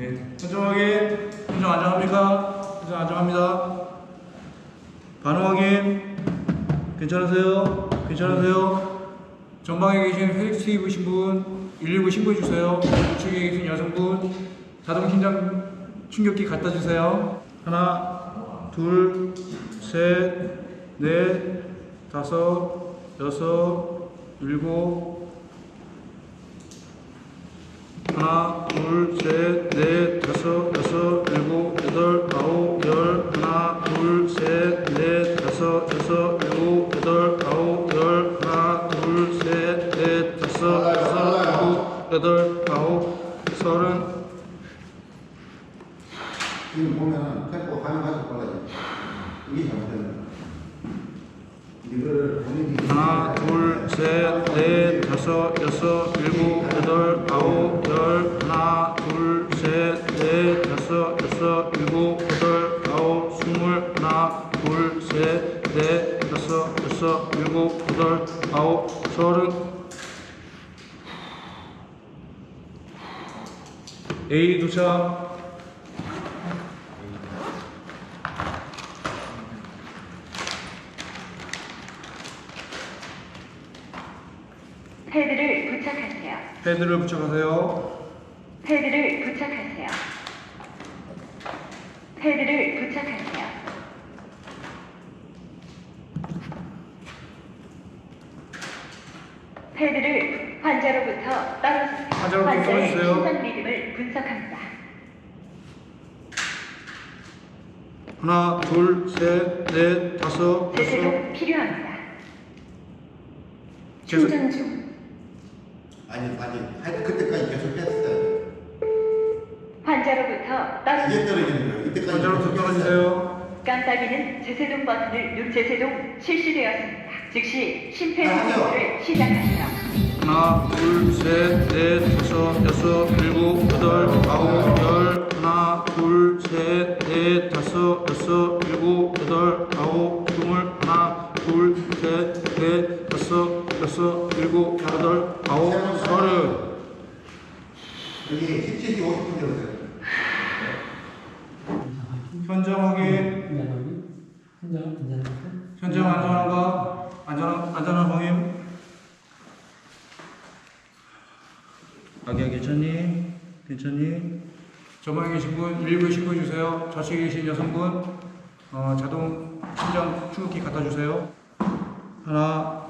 네. 현정 확인. 현정 안정합니까? 현정 안정합니다. 반응 확인. 괜찮으세요? 괜찮으세요? 전방에 계신 헬스 입으신 분 119 신고해 주세요. 우측에 계신 여성분 자동 심장 충격기 갖다 주세요. 하나, 둘, 셋, 넷, 다섯, 여섯, 일곱. 하나, 둘, 셋, 넷, 다섯, 여섯, 일곱, 여덟, 아홉, 열. 하나, 둘, 셋, 넷, 다섯, 여섯, 일곱, 여덟, 아홉, 열. 하나, 둘, 셋, 넷, 다섯, 여섯, 일곱, 여덟, 아홉, 서른. 지금 보면은 템포 가능하실 거라요. 이게 잘못된 거야. 하나, 둘, 셋, 넷, 다섯, 여섯, 일곱, 여덟, 아홉, 열. 하나, 둘, 셋, 넷, 다섯, 여섯, 일곱, 여덟, 아홉, 스물. 하나, 둘, 셋, 넷, 다섯, 여섯, 일곱, 여덟, 아홉, 서른. A 도착. 패드를 부착하세요. 패드를 부착하세요. 패드를 부착하세요. 패드를 부착하세요. 패드를 환자로부터 떨어주세요. 환자로부터 환자의 떨어주세요. 심장 리듬을 분석합니다. 하나, 둘, 셋, 넷, 다섯, 여섯. 제세동 필요합니다. 계속- 충전 중. 아니 아니 하여튼 그때까지 계속 했어요. 환자로부터 이게 떨어주세요. 떨어지는 거예요. 이때까지 환자로부터 계속 떨어지세요. 깜빡이는 제세동 버튼을 누 제세동 실시되었습니다. 즉시 아, 심폐소생술을 시작하세요. 하나, 둘, 셋, 넷, 다섯, 여섯, 일곱, 여덟, 아홉, 열. 하나, 둘, 셋, 넷, 다섯, 여섯, 일곱, 여덟, 아홉, 스물. 하나, 둘, 셋, 넷, 다섯, 여섯, 일곱, 여덟, 아홉, 서른. 여기 17시 50분이었어요. 현장 확인. 현장 안전한가? 안전한, 안전한 확인. 아기야 괜찮니? 괜찮니? 저방에 계신 분 119에 신고해 주세요. 좌측에 계신 여성분 어, 자동 심장 충격기 갖다 주세요. 하나,